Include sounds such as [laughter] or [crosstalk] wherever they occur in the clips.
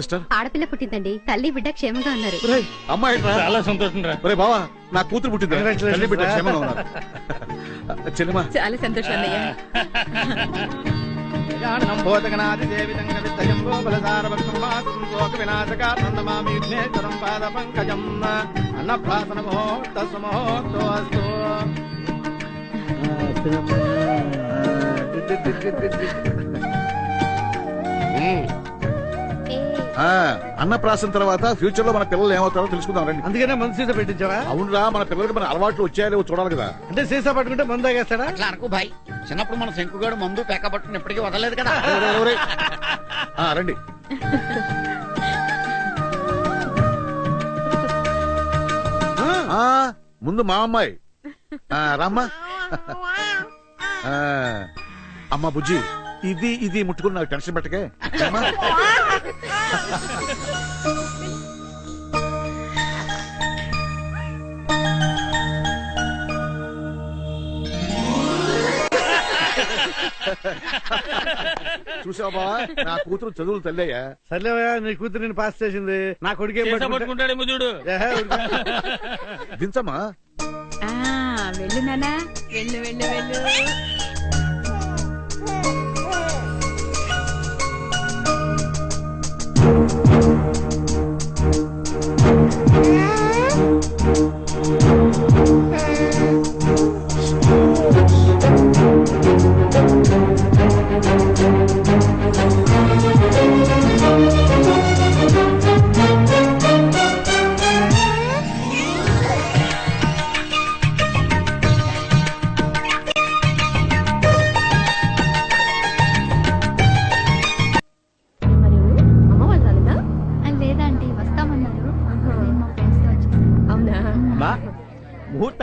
Sister. ఆడపిల్ల పుట్టిందండి. తల్లి బిడ్డ క్షేమంగా ఉన్నారు. ఒరేయ్, అమ్మాయి చాలా సంతోషం రా ఒరే బావా నా కూతురు పుట్టింది. తల్లి బిడ్డ. క్షేమంగా ఉన్నారు. చెల్లెమా. చాలా సంతోషం అన్నయ్య. అన్నప్రాసం తర్వాత ఫ్యూచర్లో మన పిల్లలు ఏమవుతారో తెలుసుకుందాం రండి. అందుకనే మందు సీసా పెట్టించావా? అవునరా మన పిల్లలకి మన అలవాట్లు వచ్చాయో చూడాలి కదా. అంటే సీసా పట్టుకుంటే మందు తాగేస్తాడా? అట్లా అనుకో భాయ్ చిన్నప్పుడు మన శంకుగాడు మందు పేక పట్టుకుని ఎప్పటికీ వదలలేదు కదా. రండి. ఆ, ముందు మా అమ్మాయి. ఆ, రామ్మా. ఆ, అమ్మా బుజ్జి ఇది ఇది ముట్టుకుని నాకు టెన్షన్ పెట్టకే. చూసావా? బావా నా కూతురు చదువులు తల్లయ్యా. సర్లేవయ్యా నీ కూతురు నేను పాస్ చేసింది. నా కొడుకు పట్టుకుంటాడేమో చూడు. దించమ్మా. ఆ, వెళ్ళు నానా వెళ్ళు వెళ్ళు వెళ్ళు.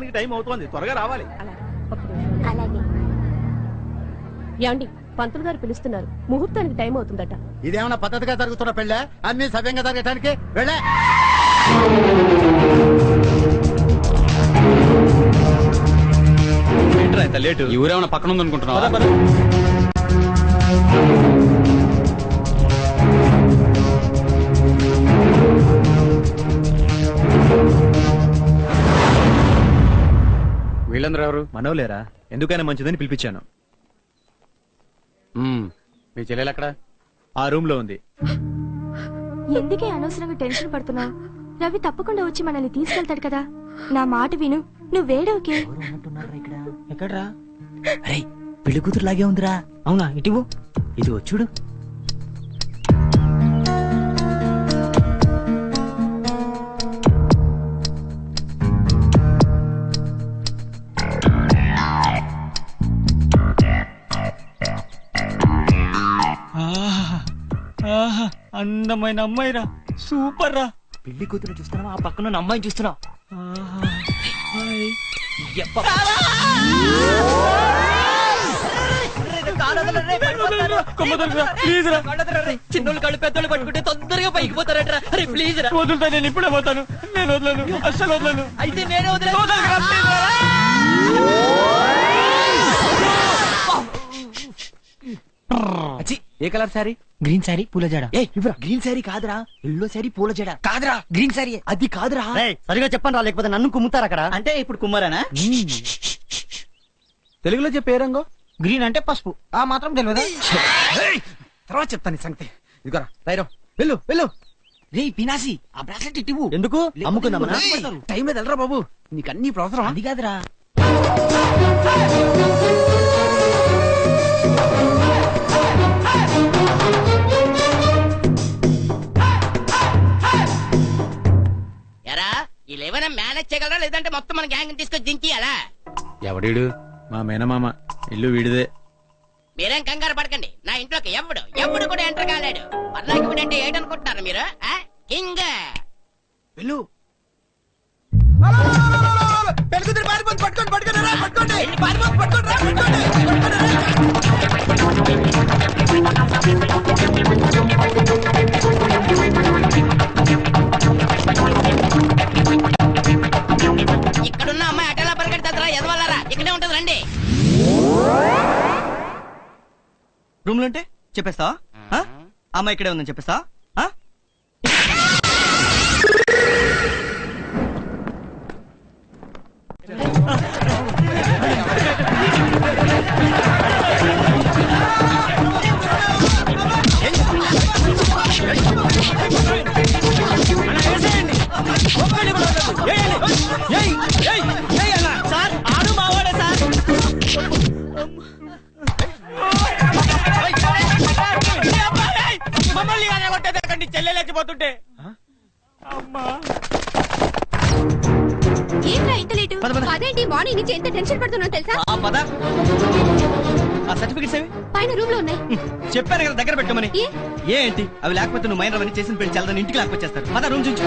ముహూర్తానికి టైం అవుతోంది. త్వరగా రావాలి. అలాగే. ఏమండి పంతులు గారు పిలుస్తున్నారు. ముహూర్తానికి టైం అవుతుందట. ఇదేమన్నా పద్ధతిగా జరుగుతున్న పెళ్ళ? అన్ని సవ్యంగా జరగటానికి? వెళ్ళే. లేటు? ఈ ఊరేమన్నా పక్కన ఉందనుకుంటున్నావా? వీళ్ళందరూ ఎవరు? మనవలేరా ఎందుకైనా మంచిదని పిలిపించాను. మ్మ్. మీ చెల్లెలు అక్కడ ఆ రూమ్లో ఉంది. ఎందుకే అనవసరంగా టెన్షన్ పడుతున్నావు? రవి తప్పకుండా వచ్చి మనల్ని తీసుకెళ్తాడు కదా. నా మాట విను. నువ్వేడోకే ఎక్కడ్రా? అరే పెళ్ళి కూతురు లాగే ఉందిరా. అవునా ఇటివు ఇది చూడు. అందమైన అమ్మాయిరా. సూపర్ రా పెళ్ళి కూతురు చూస్తున్నావా? ఆ పక్కన ఉన్న అమ్మాయిని చూస్తున్నావు. చిన్నోళ్ళు కళ్ళు పెద్దోళ్ళు పట్టుకుంటే తొందరగా పైకి పోతారట్రా. అరే ప్లీజ్ రా వదులుతా నేను ఇప్పుడే పోతాను. నేను వదలను. అస్సలు వదలను. అయితే నేనే వదిలే ఏ కలర్ సారీ గ్రీన్ సారీ పూల జడ. ఏ ఇవ్వరా? గ్రీన్ సారీ కాదురా. ఎల్లో సారీ పూల జడ. కాదురా గ్రీన్ సారీ అది కాదురా. సరిగా చెప్పండి రా లేకపోతే నన్ను కుమ్ముతారు అక్కడ? అంటే ఇప్పుడు కుమ్మరానా? తెలుగులో చెప్పే రంగు? గ్రీన్ అంటే పసుపు. ఆ మాత్రం తెలియదా తర్వాత చెప్తాను సంగతి. ఇదిగోరా ధైర్యం వెళ్ళు వెళ్ళు. రే పినాసి ఆ బ్రాస్లెట్ ఇట్టివు ఎందుకు? అమ్ముకుందామా. టైం లేదు వెళ్ళరా బాబు. నీకు అన్ని అవసరం అది కాదురా. వీళ్ళేమైనా మేనేజ్ చేయగలరా? లేదంటే మొత్తం మన గ్యాంగ్ తీసుకొచ్చి దించియాలా? ఎవడీడు? మా మేనమామ. ఇల్లు వీడిదే. మీరేం కంగారు పడకండి. నా ఇంట్లోకి ఎవడు? ఎవడు కూడా ఎంటర్ కాలేడు. పర్లాకి అంటే ఏంటనుకుంటున్నారు మీరు ఆ? కింగ్! వెళ్ళు. పట్టుకోండి పట్టుకోండి పట్టుకోండి. పారిపోతుంది పట్టుకోండి పట్టుకోండి. రూమ్లో ఉంటే చెప్పేస్తావా? అమ్మాయి ఇక్కడే ఉందని చెప్పేస్తావా? ఒక్కడి పడుతున్నావు తెలుసా? ఆ పద. ఆ సర్టిఫికెట్స్ ఏవి? పైన రూమ్లో ఉన్నాయి చెప్పాను కదా దగ్గర పెట్టమని. ఏ? ఏంటి? అవి లేకపోతే నువ్వు మైండ్ అవన్నీ చేసిన పెళ్ళి చాలా ఇంటికి లాక్కొచ్చేస్తారు పద రూమ్ చూంచు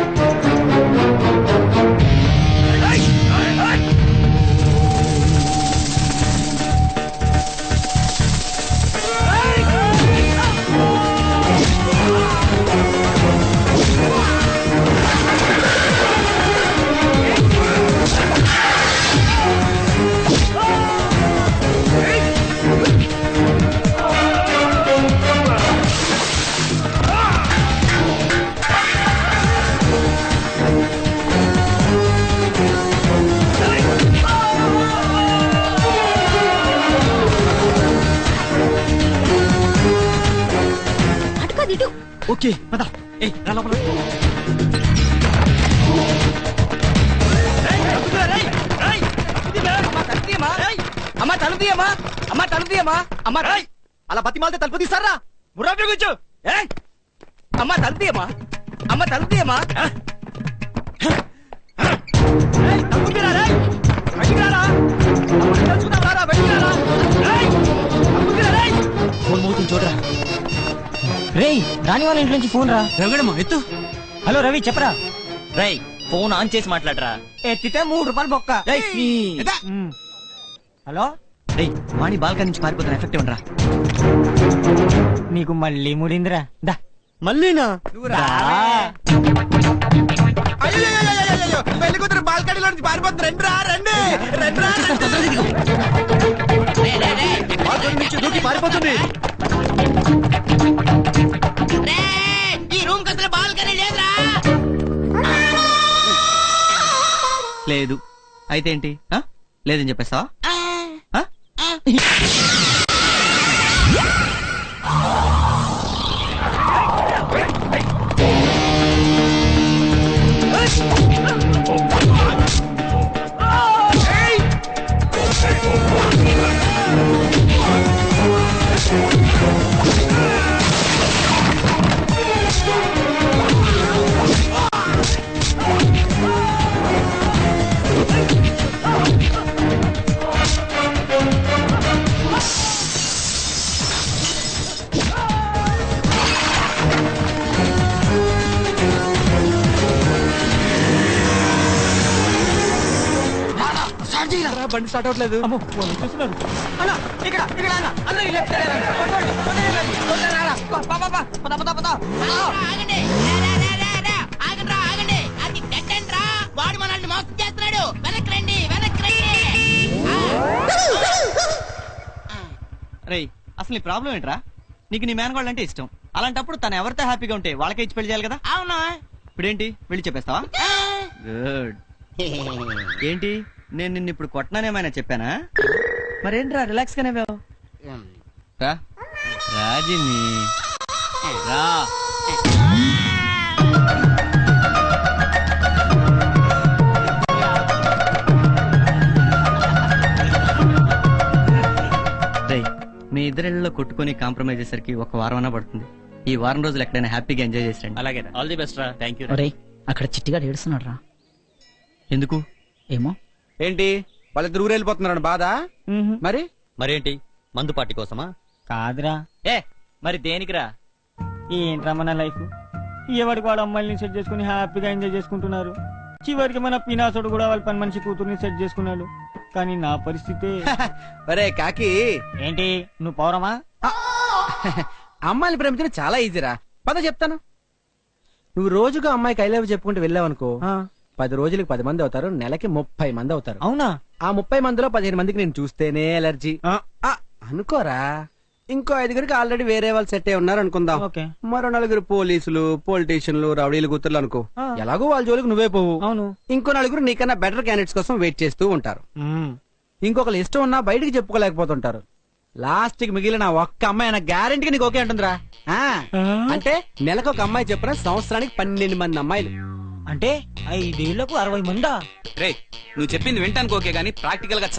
ఓకే పద. ఏ రా లోపల. అమ్మా తలుపు తీయమ్మా అమ్మా తలుపు తీయమ్మా. అమ్మా అలా బతి మాలితే తలుపు తీస్తారా ముర్రా కూర్చో ఏయ్! అమ్మా తలుపు తీయమ్మా అమ్మా తలుపు తీయమ్మా ఫోన్ మోగుతుంది చూడరా. రేయ్ రాని వాళ్ళ ఇంట్లో నుంచి ఫోన్ రా. రవిడమ్మా ఎత్తు. హలో రవి చెప్పరా? రై ఫోన్ ఆన్ చేసి మాట్లాడరా. ఎత్తితే మూడు రూపాయలు బొక్క. రేయ్, నీ- ఉమ్. హలో? రేయ్ వాణి బాల్కనీ నుంచి పారిపోతున్నా ఎఫెక్ట్ ఉండరా నీకు మళ్ళీ ముడిందిరా. దా. మళ్ళీనా. అయ్యో పెళ్ళి కూతురు బాల్కనీలో నుంచి పారిపోతుంది రండి. రా రండి. రండి రా రే, రే, రే. బాల్కనీ నుంచి దూకి పారిపోతుంది. లేదు. అయితే ఏంటి? ఆ? లేదని చెప్పేస్తావా? బండి స్టార్ట్ అమ్మో, వాళ్ళు చూస్తున్నారు. అన్నా, ఇక్కడ ఇక్కడ అన్న ఈ. కొట్టండి, కొట్టండి. కొట్టండి, రారా. పద, పద, పద. ఆగండి రే, రే, రే, రే, రే. ఆగండ్రా, ఆగండి. అది డెడ్ ఎండ్ రా. వాడు మనల్ని మోసం చేస్తున్నాడు. వెనక్కి రండి వెనక్కి రండి. ఆ. రేయ్ అసలు నీ ప్రాబ్లం ఏంట్రా? నీకు నీ మేనగోళ్ళు అంటే ఇష్టం. అలాంటప్పుడు తను ఎవరితో హ్యాపీగా ఉంటే వాళ్ళకే ఇచ్చి పెళ్ళి చేయాలి కదా? అవును? ఇప్పుడేంటి? వెళ్ళి చెప్పేస్తావా? గుడ్ ఏంటి? నేను నిన్ను ఇప్పుడు కొట్టనానేమైనా చెప్పానా? మరేంట్రా రిలాక్స్ గానే వేవ్. రా. రాజిని. రా. రేయ్, మీ ఇద్దరిలో కొట్టుకొని కాంప్రమైజ్ అయ్యేసరికి ఒక వారం అన్నా పడుతుంది. ఈ వారం రోజులు ఎక్కడైనా హ్యాపీగా ఎంజాయ్ చేసిరండి అలాగే ఆల్ ది బెస్ట్ రా. థ్యాంక్ యూ ఒరేయ్ అక్కడ చిట్టిగా ఏడుస్తున్నాడు రా ఎందుకు? ఏమో. ఏంటి? వాళ్ళిద్దరు ఊరు వెళ్ళిపోతున్నారు బాధ? మరి? మరేంటి? మందు పార్టీ కోసమా? కాదురా. ఏ మరి దేనికిరా? ఏంట్రా మన లైఫ్? ఎవరికి వాడు అమ్మాయిని సెట్ చేసుకుని హ్యాపీగా ఎంజాయ్ చేసుకుంటున్నారు? చివరికి మన పినాసుడు కూడా వాళ్ళ పని మనిషి కూతుర్ని సెట్ చేసుకున్నాడు. కానీ నా పరిస్థితి [laughs] ఒరే కాకి. ఏంటి? నువ్వు పౌరమా? [laughs] అమ్మాయిని ప్రేమించడం చాలా ఈజీరా. పద చెప్తాను. నువ్వు రోజుగా అమ్మాయికి ఐ లవ్ చెప్పుకుంటూ వెళ్ళావనుకో పది రోజులకి పది మంది అవుతారు నెలకి ముప్పై మంది అవుతారు. అవునా? ఆ ముప్పై మందిలో పదిహేను మందికి నేను చూస్తేనే ఎలర్జీ. అనుకోరా? ఇంకో ఐదుగురికి ఆల్రెడీ వేరే వాళ్ళు సెట్ అయి ఉన్నారు అనుకుందాం. ఓకే. మరో నలుగురు పోలీసులు పొలిటీషియన్లు రౌడీలు గుర్తులు అనుకో. ఎలాగో వాళ్ళ జోలికి నువ్వే పోవు. అవును. ఇంకో నలుగురు నీకన్నా బెటర్ క్యాండిడేట్స్ కోసం వెయిట్ చేస్తూ ఉంటారు. ఇంకొకరు ఇష్టం ఉన్నా బయటికి చెప్పుకోలేకపోతుంటారు. లాస్ట్కి మిగిలిన ఒక్క అమ్మాయి అన్న గ్యారెంటీగా నీకు ఓకే అంటుందిరా. అంటే నెలకు ఒక అమ్మాయి చెప్పిన సంవత్సరానికి పన్నెండు మంది అమ్మాయిలు. అంటే ఐదేళ్ళకు అరవై మందా? రే నువ్వు చెప్పింది వింటానికి ఓకే గానీ ప్రాక్టికల్గా